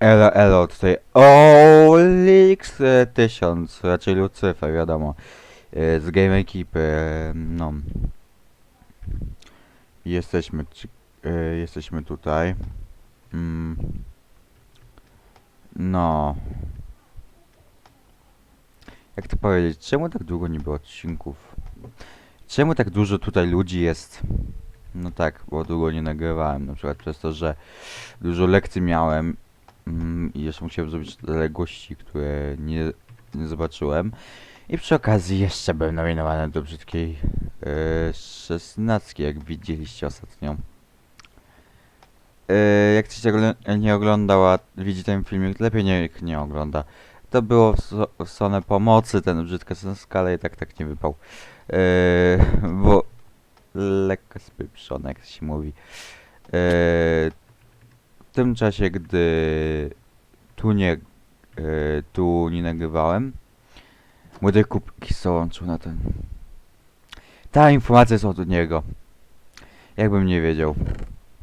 Elo, elo, tutaj Olix 1000, raczej Lucyfer, wiadomo, e, z Game Ekipy, e, no. Jesteśmy, e, jesteśmy tutaj. Mm. No. Jak to powiedzieć, czemu tak długo nie było odcinków? Czemu tak dużo tutaj ludzi jest? No tak, bo długo nie nagrywałem, na przykład przez to, że dużo lekcji miałem mm, i jeszcze musiałem zrobić zaległości, które nie, nie zobaczyłem. I przy okazji jeszcze byłem nominowany do brzydkiej e, szesnastki, jak widzieliście ostatnio. E, jak ktoś le- nie oglądał, a widzi ten filmik, lepiej niech nie ogląda. To było w, so- w stronę pomocy, ten brzydka szesnastka, ale i tak tak nie wypał. E, bo lekko spieprzone, jak się mówi. W tym czasie, gdy tu nie, e, tu nie nagrywałem, młody kubki dołączył na ten. Ta informacja jest od niego. Jakbym nie wiedział.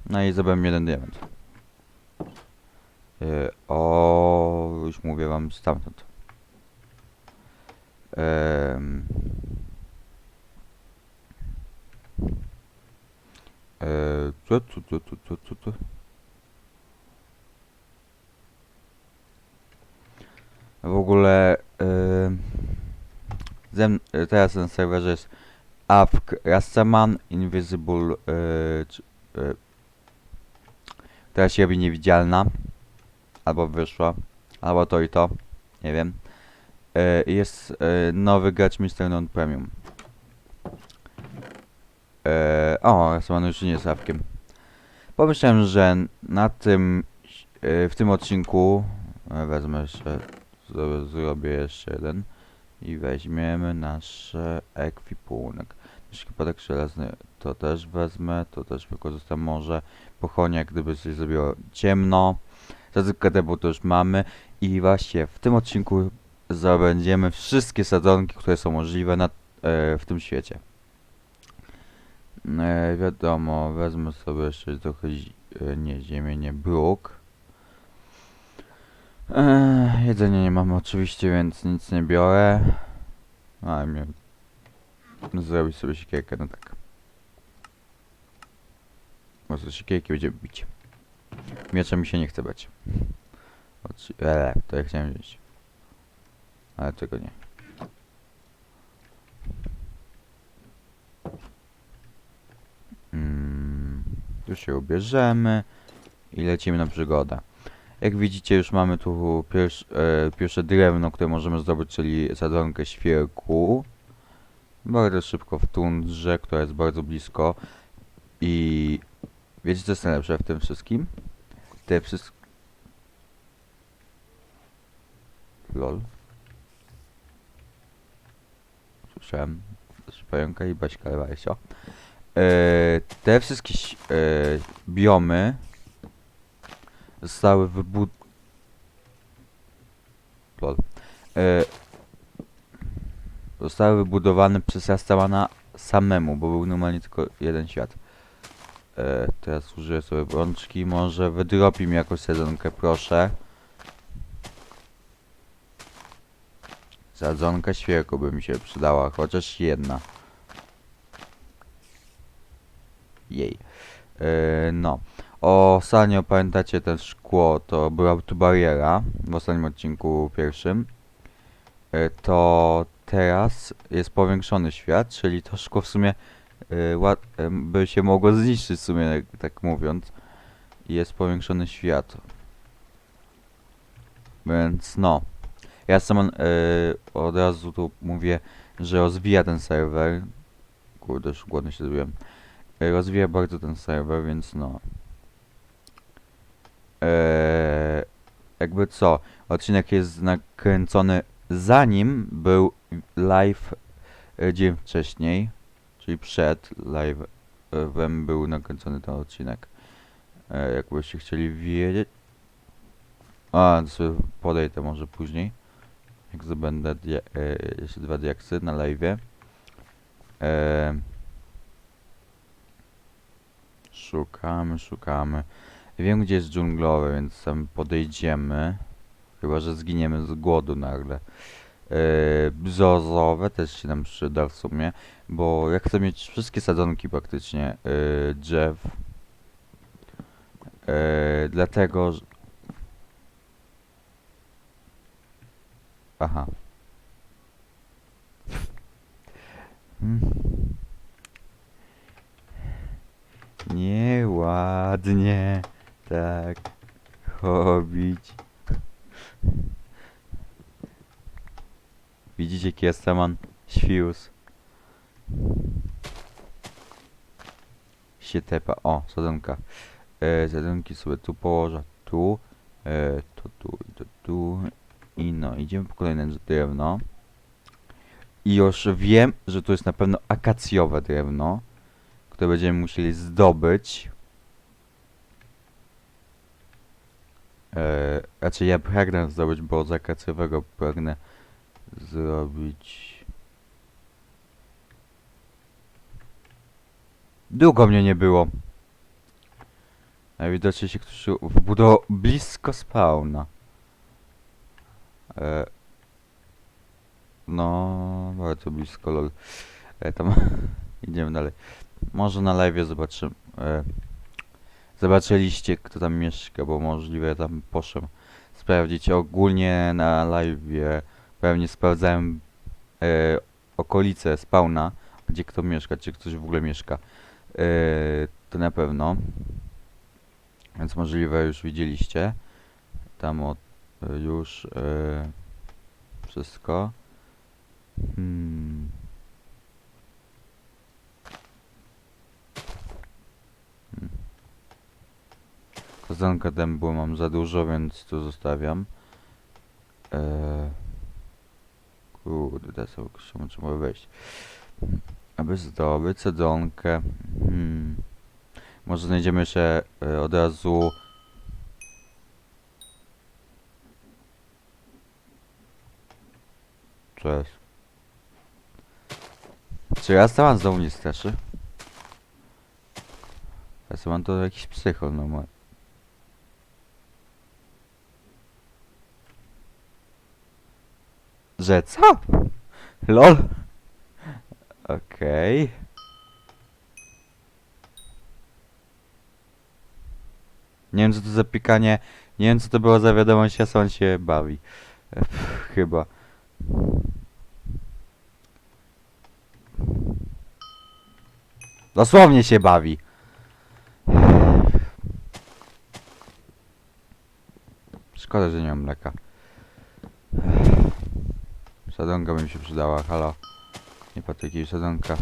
No i zdobyłem jeden diament. E, o, już mówię wam stamtąd. Em, e, co, co, co, co, co, co, W ogóle yy, teraz na serwerze jest Avk Rastaman Invisible yy, yy, teraz się robi niewidzialna. Albo wyszła albo to i to nie wiem. Yy, jest yy, nowy gracz Mr. Non Premium. Yy, o Rastaman już nie jest Avkiem pomyślałem, że na tym yy, w tym odcinku wezmę jeszcze zrobię jeszcze jeden i weźmiemy nasz ekwipunek. Nasz ekwipunek żelazny to też wezmę, to też wykorzystam może. Pochonia, gdyby się zrobiło ciemno. Zazypkę debu to już mamy i właśnie w tym odcinku zabędziemy wszystkie sadzonki, które są możliwe na, e, w tym świecie. E, wiadomo, wezmę sobie jeszcze trochę, e, nie ziemię, nie bruk. Eee, nie mamy oczywiście, więc nic nie biorę. A, miałem zrobić sobie siekierkę, no tak. Może siekierki będzie bić. Miecza mi się nie chce bać. Oczy- Eee, to ja chciałem wziąć. Ale tego nie. Mm, tu się ubierzemy i lecimy na przygodę. Jak widzicie już mamy tu pierwsz, e, pierwsze drewno, które możemy zdobyć, czyli sadzonkę świerku. Bardzo szybko w tundrze, która jest bardzo blisko. I wiecie co jest najlepsze w tym wszystkim? Te wszystkie... Lol. Słyszałem pająka i baśka Lewajsio. E, te wszystkie e, biomy zostały wybud... Lol. E, zostały wybudowane przez Rastamana samemu, bo był normalnie tylko jeden świat. E, teraz użyję sobie rączki, może wydropi mi jakąś sadzonkę, proszę. Sadzonka świerku by mi się przydała, chociaż jedna. Jej. E, no. Ostatnio pamiętacie ten szkło, to była tu bariera w ostatnim odcinku pierwszym. E, To teraz jest powiększony świat, czyli to szkło w sumie e, e, by się mogło zniszczyć w sumie, jak- tak mówiąc. Jest powiększony świat. Więc no. Ja sam od razu tu mówię, że rozwija ten serwer. Kurde, już głodny się zrobiłem. Rozwija bardzo ten serwer, więc no. Eee, jakby co, odcinek jest nakręcony zanim był live e, dzień wcześniej, czyli przed live'em był nakręcony ten odcinek. E, jakbyście chcieli wiedzieć. A, to sobie podejdę może później. Jak zdobędę dia- e, jeszcze dwa diaksy na live'ie. Szukamy, szukamy. Ja wiem gdzie jest dżunglowy, więc tam podejdziemy. Chyba, że zginiemy z głodu nagle. Yy, brzozowe też się nam przyda w sumie, bo ja chcę mieć wszystkie sadzonki praktycznie yy, drzew. Yy, dlatego, że... Aha. Mm. Nieładnie tak chobić. Widzicie, jaki jest saman świus. Się tepa. O, sadzonka. E, sobie tu położę. Tu. E, to tu to tu. I no, idziemy po kolejne drewno. I już wiem, że to jest na pewno akacjowe drewno, które będziemy musieli zdobyć. Raczej ja pragnę zdobyć, bo z akacjowego pragnę zrobić... Długo mnie nie było. Najwidoczniej się ktoś wbudował blisko spawna. E, no, bardzo blisko, lol. E, tam idziemy dalej. Może na live zobaczymy. E, zobaczyliście, kto tam mieszka, bo możliwe ja tam poszłem sprawdzić. Ogólnie na live pewnie sprawdzałem e, okolice spawna, gdzie kto mieszka, czy ktoś w ogóle mieszka. E, to na pewno. Więc możliwe już widzieliście. Tam od, już e, wszystko. Hmm. Kozanka dębu mam za dużo, więc tu zostawiam. Eee. Kurde, teraz czemu trzeba wejść. Aby zdobyć sadzonkę. Hmm. Może znajdziemy jeszcze e, od razu... Cześć. Czy ja sam znowu nie straszy? Ja mam to jakiś psychol normalny. Że co? LOL? Okej. Nie wiem co to za pikanie, nie wiem co to było za wiadomość, ja sam się bawi. Pff, chyba. Dosłownie się bawi. Szkoda, że nie mam mleka. Sadzonka by mi się przydała, halo. Nie patyki, sadzonka.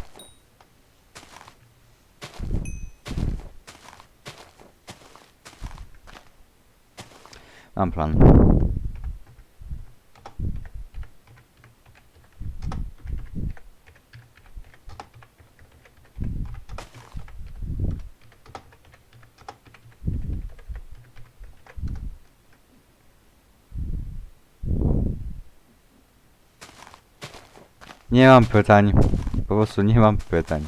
Mam plan. Nie mam pytań. Po prostu nie mam pytań.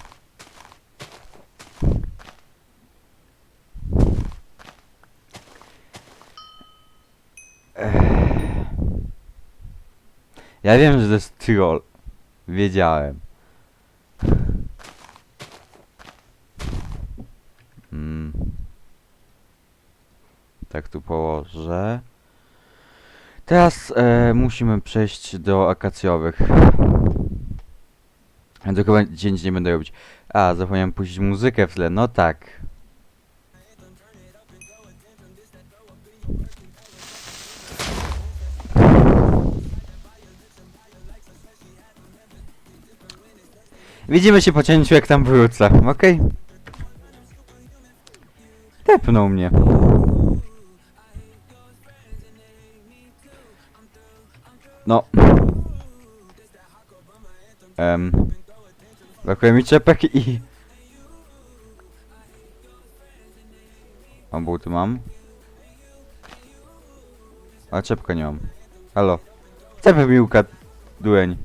Ja wiem, że to jest troll. Wiedziałem. Mm. Tak tu położę. Teraz e, musimy przejść do akacjowych. Ja chyba dzień nie będę robić. A, zapomniałem puścić muzykę w tle. No tak. Widzimy się po cięciu jak tam wrócę, okej? Tepnął mnie. No. Em. Brakuje mi czepek i... Mam buty, mam. A czepka nie mam. Halo. Mi ukradł, dueń.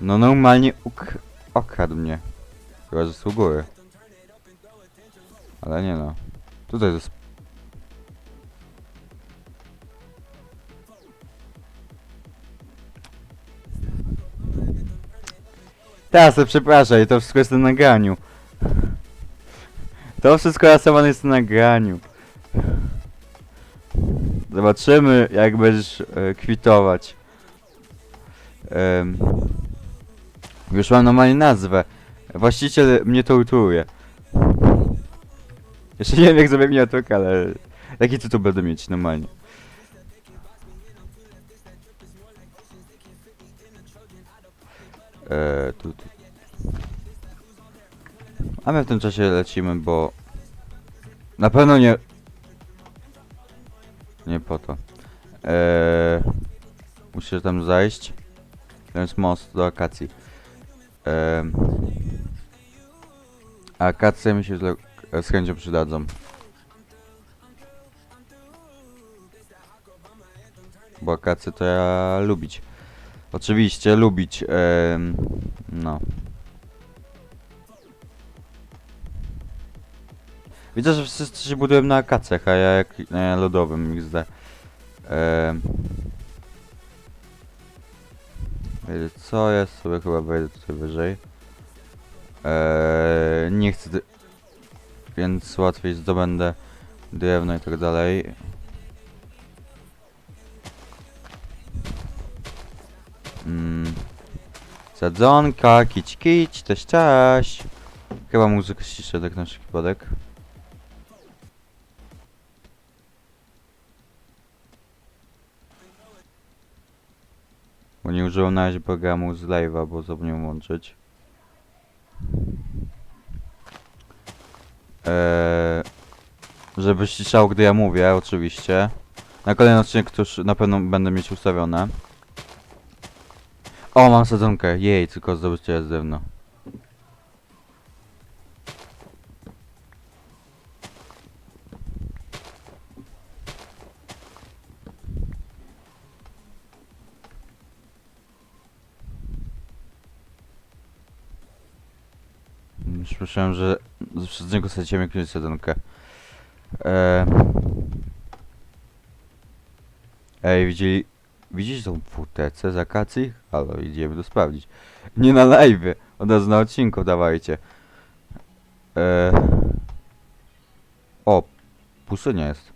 No normalnie uk okradł mnie. Chyba zasługuje. Ale nie no. Tutaj jest... Teraz to przepraszaj, to wszystko jest na nagraniu. To wszystko rasowane jest na nagraniu. Zobaczymy, jak będziesz e, kwitować. Em, już mam normalnie nazwę. Właściciel mnie torturuje. Jeszcze nie wiem jak zrobię miniaturkę, ale jaki tytuł będę mieć normalnie. Eee, tu, tu. A my w tym czasie lecimy, bo na pewno nie nie po to. Eee, muszę tam zajść. Jest most do akacji. Eee, akacje mi się źle, z chęcią przydadzą. Bo akacje to ja lubić. Oczywiście lubić. em, no. Widzę, że wszyscy się budują na akacjach, a ja jak na lodowym XD. Co, ja sobie chyba wejdę tutaj wyżej. Eee, nie chcę, więc łatwiej zdobędę drewno i tak dalej. Mm. Sadzonka, kić kić, też cześć. Chyba muzykę ściszę tak na wszelki wypadek. Bo nie użyłem na programu z live'a, bo zapomniałem włączyć. Eee, żeby ściszał, gdy ja mówię, oczywiście. Na kolejny odcinek już na pewno będę mieć ustawione. O, mam sadzonkę. Jej, tylko zdobycie z. Już myślałem, że z niego sadziłem jakąś sadzonkę. Eee... Ej, widzieli... Widzisz tą WTC z akacji? Halo, idziemy to sprawdzić. Nie na live, od razu na odcinku dawajcie. Eee... O, pustynia jest.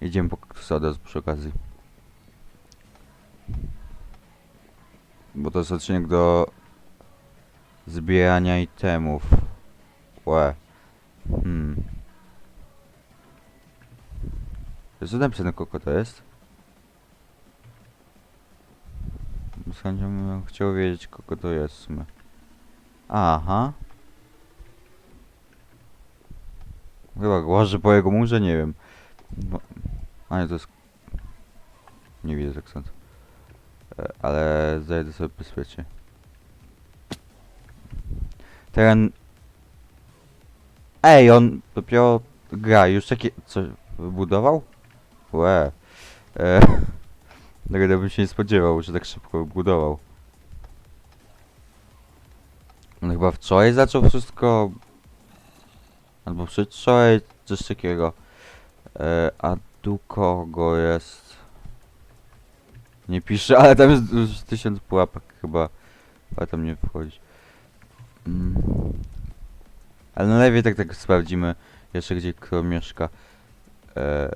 Idziemy po kaktusa od razu przy okazji. Bo to jest odcinek do zbierania itemów. Łe. Hmm. Jest napisane kogo to jest? Z chęcią bym chciał wiedzieć kogo to jest. Aha. Chyba łażę po jego murze, nie wiem. Bo... A nie, to jest... Nie widzę akcentu. E, Ale zajdę sobie bezpiecznie. Teren... Ej, on dopiero gra, już takie... coś wybudował? Łe. E, Tego bym się nie spodziewał, że tak szybko wybudował. On chyba wczoraj zaczął wszystko... Albo przedwczoraj, coś takiego. E, a tu kogo jest? Nie pisze, ale tam jest już tysiąc pułapek chyba. Ale tam nie wchodzi. Mm. Ale na lewie tak tak sprawdzimy jeszcze gdzie kto mieszka. Eee,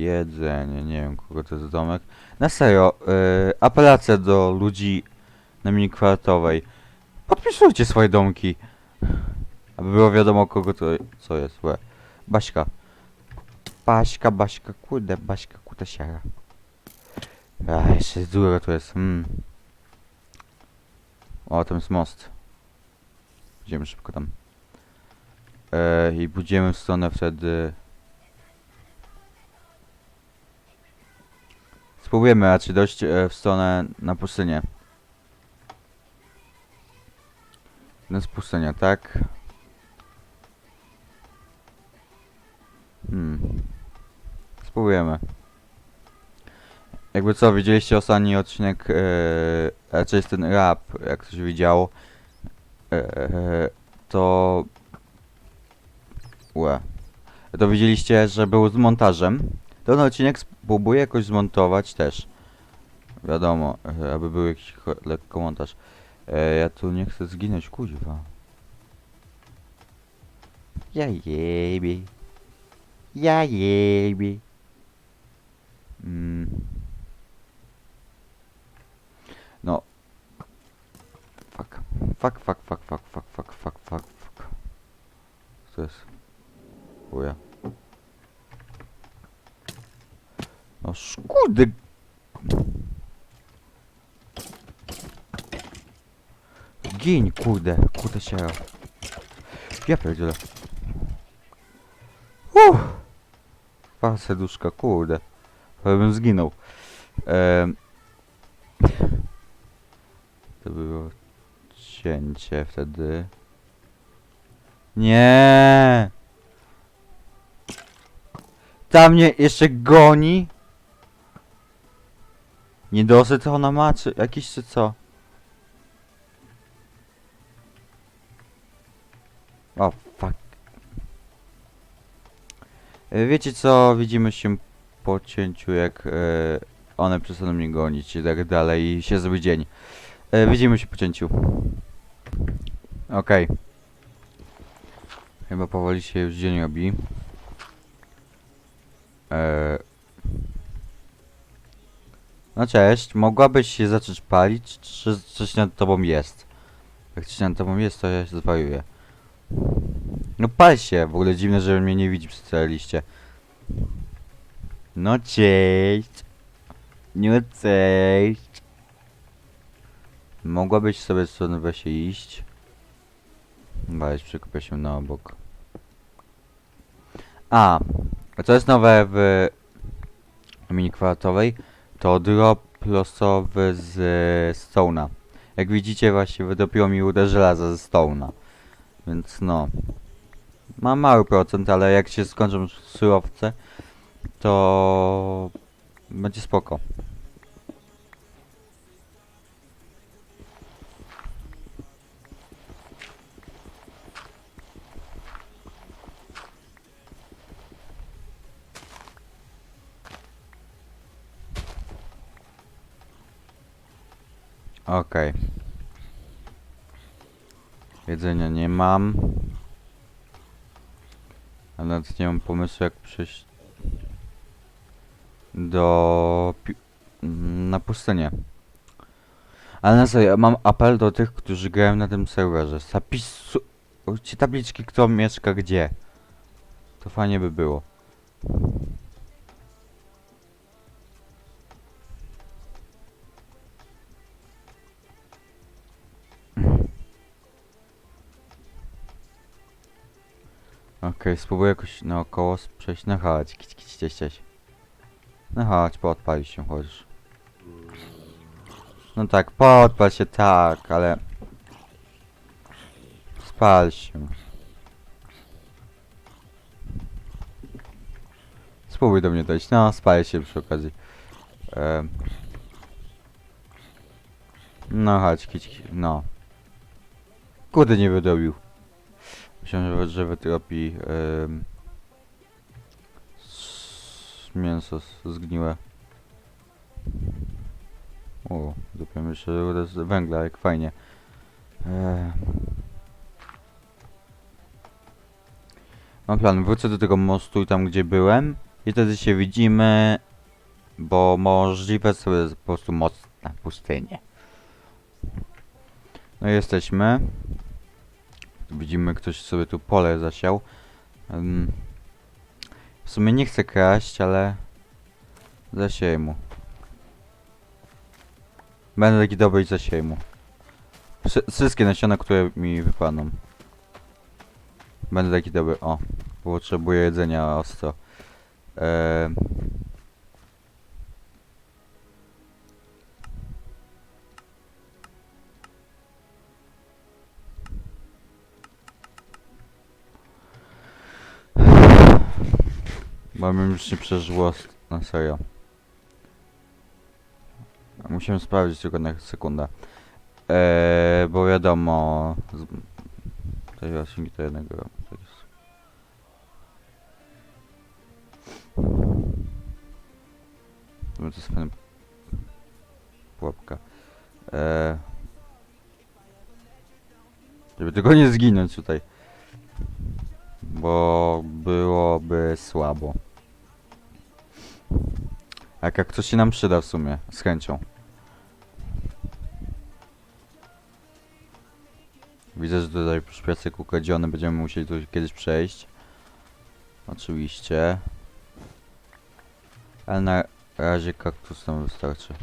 jedzenie, nie wiem kogo to jest domek. Na serio, eee, apelacja do ludzi na mini kwartowej. Podpisujcie swoje domki. Aby było wiadomo kogo to co jest. Łe. Baśka. Baśka, Baśka, kurde, Baśka, kutasiara. A, jeszcze dużo to jest. Hmm. O, tam jest most. Idziemy szybko tam. E, I pójdziemy w stronę wtedy... Spróbujemy raczej dojść e, w stronę na pustynię. To jest pustynia, tak? Hmm. Spróbujemy. Jakby co, widzieliście ostatni odcinek, e, raczej ten rap, jak ktoś widział, e, to... Łe. To widzieliście, że był z montażem. Ten odcinek spróbuję jakoś zmontować też. Wiadomo, e, aby był jakiś lekko montaż. E, ja tu nie chcę zginąć, kuźwa. Ja jebie. Ja jebie. Mm. No. Fuck. Fuck, fuck, fuck, fuck, fuck, fuck, fuck, fuck, fuck. Co jest? Chuja. No szkudy. Giń, kurde, kurde się. Ja pierdzielę. Uff. Dwa serduszka, kurde. Prawie bym zginął. Em. To było cięcie wtedy. Nie. Tam mnie jeszcze goni. Niedosyt ona ma, czy jakiś, czy co? O, fuck. E, Wiecie co, widzimy się po cięciu, jak e, one przestaną mnie gonić i tak dalej i się zrobi dzień. E, widzimy się po cięciu. Okej. Chyba powoli się już dzień robi. E, no cześć, mogłabyś się zacząć palić, czy coś nad tobą jest? Jak coś nad tobą jest, to ja się zwariuję. No pal się, w ogóle dziwne, że mnie nie widzi przy całej liście. No cześć. No cześć. Mogłabyś sobie stąd weź iść. Weź, przekupię się na obok. A, a co jest nowe w mini kwadratowej? To drop losowy z Stone'a. Jak widzicie właśnie wydopiło mi uder żelaza ze Stone'a. Więc no. Ma mały procent, ale jak się skończą surowce, to będzie spoko. Okej. Jedzenia nie mam. A nawet nie mam pomysłu jak przejść do na pustynię. Ale na serio, mam apel do tych, którzy grają na tym serwerze. Zapisujcie tabliczki, kto mieszka gdzie. To fajnie by było. Okej, spróbuję jakoś naokoło przejść. No chodź, kić, kić, cieś, cieś. No chodź, podpalić się chodzisz. No tak, podpal się tak, ale... Spal się. Spróbuj do mnie dojść. No, spal się przy okazji. Em. No chodź, kić, kić, no. Kurde, nie wydobił. Myślałem, że, wytropi s- mięso zgniłe. O, zupełnie jeszcze rudę z węgla, jak fajnie. Eee. Mam plan, wrócę do tego mostu i tam gdzie byłem i wtedy się widzimy, bo możliwe sobie po prostu most na pustynię. No jesteśmy. Widzimy, ktoś sobie tu pole zasiał. W sumie nie chcę kraść, ale zasieję mu. Będę taki dobry i zasieję mu. Wszy- Wszystkie nasiona, które mi wypadną. Będę taki dobry. O, potrzebuję jedzenia ostro. Eee, Mi już nie przeżyło na serio. Musimy sprawdzić tylko na sekundę. Eee, bo wiadomo... Z... Te roślinki to jednego... To jest... To jest fajna pułapka. Eee, żeby tylko nie zginąć tutaj. Bo byłoby słabo. Jak, jak ktoś się nam przyda w sumie, z chęcią. Widzę, że tutaj przy piasek ukradziony będziemy musieli tu kiedyś przejść. Oczywiście. Ale na razie kaktus nam wystarczy.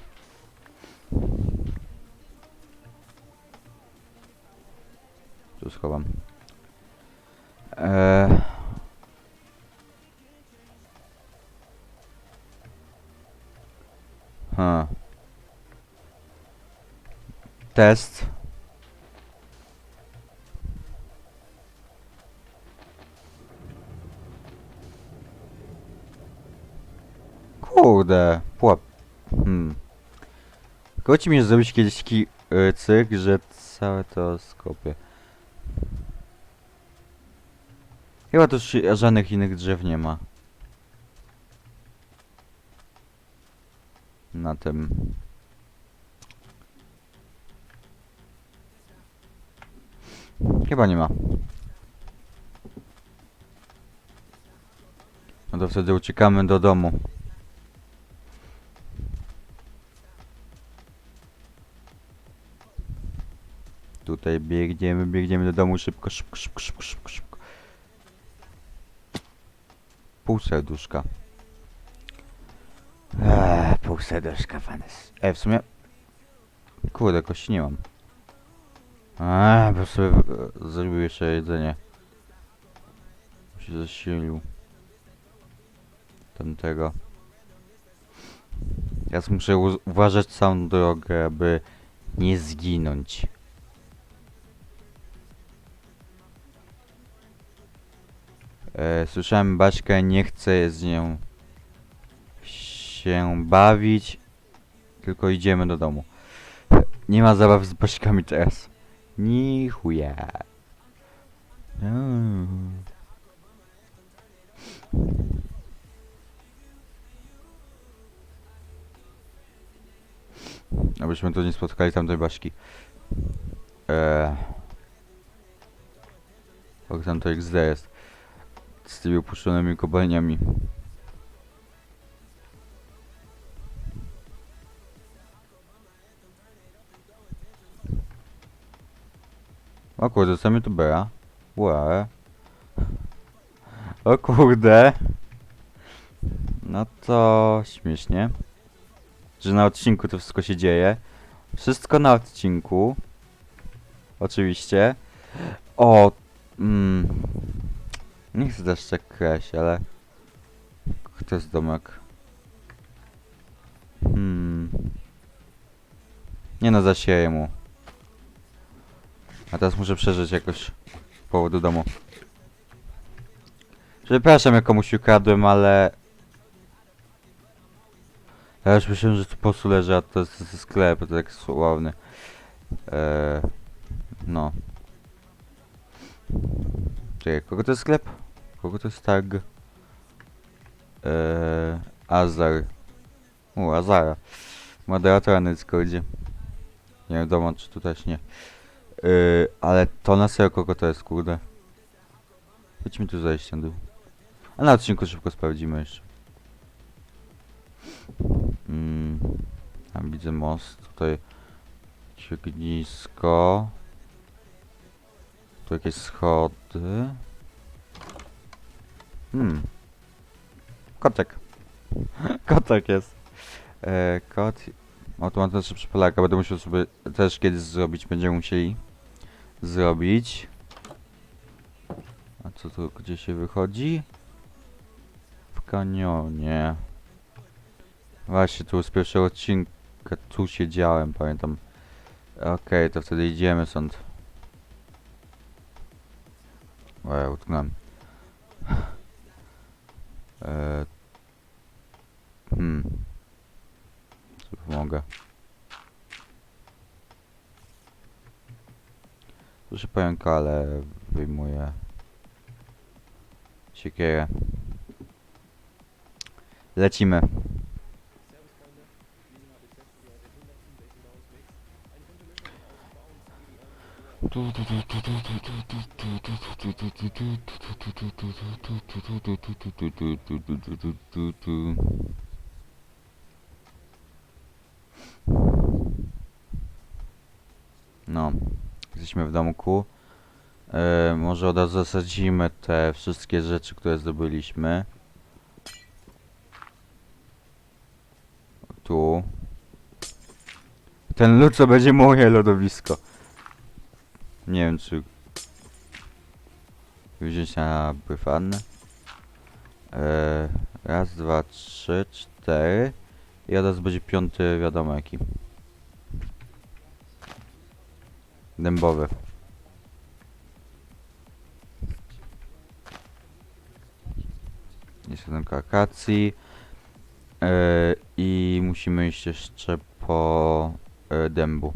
Tu schowam. Eee. Ha. Test. Kurde, pułap. Hmm. Koci mi zrobić kiedyś taki y, cyrk, że całe to skopię. Chyba tu już żadnych innych drzew nie ma. Na tym. Chyba nie ma. No to wtedy uciekamy do domu. Tutaj biegniemy, biegniemy do domu szybko, szybko, szybko, szybko, szybko. Pół serduszka. Eee, pół serduszka, fanes. E, w sumie... Kurde, kości nie mam. Eee, bo sobie e, zrobił jeszcze jedzenie. Się zasilił. Tamtego. Teraz muszę uważać całą drogę, aby nie zginąć. E, słyszałem Baśkę, nie chcę z nią się bawić, tylko idziemy do domu. Nie ma zabaw z Baśkami teraz. Ni chuja. Mm. Abyśmy tu nie spotkali tamtej Baśki. Eee. Och, tam to XD jest. Z tymi opuszczonymi kopalniami. O kurde, co mi tu? Łe. O kurde. No to śmiesznie. Że na odcinku to wszystko się dzieje. Wszystko na odcinku. Oczywiście. O. Mm, nie chcę też tak kraść, ale... To jest domek. Hmm. Nie no, zasieję mu. A teraz muszę przeżyć jakoś z powodu domu. Przepraszam, jak komuś ukradłem, ale... Ja już myślałem, że tu po prostu leży, a to jest, sklep, to tak sławny. Eee, no. Czekaj, kogo to jest sklep? Kogo to jest tag? Eee, Azar. U, Azara. Moderatora na Discordzie. Nie wiadomo, czy tu też nie. Eee, ale to na serio kogo to jest, kurde. Chodźmy tu zejść na dół. A na odcinku szybko sprawdzimy jeszcze. Mm, tam widzę most, tutaj ognisko. Tu jakieś schody. Hmm. Kotek. Kotek jest. E, kot. Automatyczny przypalaka. Będę musiał sobie też kiedyś zrobić. Będziemy musieli zrobić. A co tu, gdzie się wychodzi? W kanionie. Właśnie, tu z pierwszego odcinka tu siedziałem, pamiętam. Okej, to wtedy idziemy stąd. O, ja utknąłem. Eee, hmm. Co pomogę? Proszę pająka, ale wyjmuję siekierę. Lecimy. No, jesteśmy w domku. E, może od razu zasadzimy te wszystkie rzeczy, które zdobyliśmy. Tu. Ten lód to będzie moje lodowisko. Nie wiem czy wziąć na bryfan. E, raz, dwa, trzy, cztery. I teraz będzie piąty wiadomo jaki. Dębowy. Jest jeden akacji. E, I musimy iść jeszcze po e, dębu.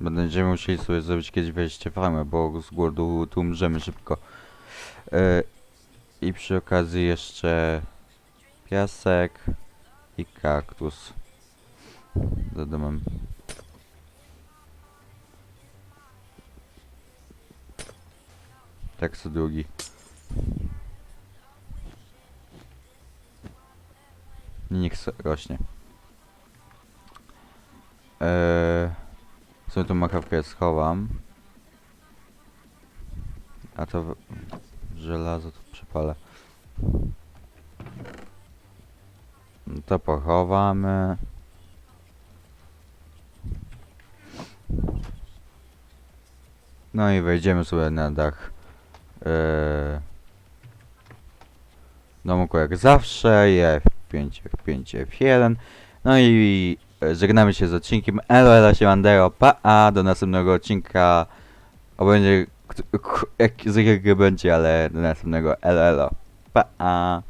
Będziemy musieli sobie zrobić kiedyś wejście farmę, bo z głodu tu umrzemy szybko. E, I przy okazji jeszcze piasek i kaktus. Za domem. Tak co drugi. Niech rośnie. Eee, sobie tą makawkę schowam. A to żelazo to przepalę. To pochowamy. No i wejdziemy sobie na dach. Eee, domku jak zawsze, F5, F5, F1. No i e, żegnamy się z odcinkiem. Elo, elo, siemandero, pa, a do następnego odcinka. O będzie, jak, z jakiego będzie, ale do następnego elo, elo, pa, a.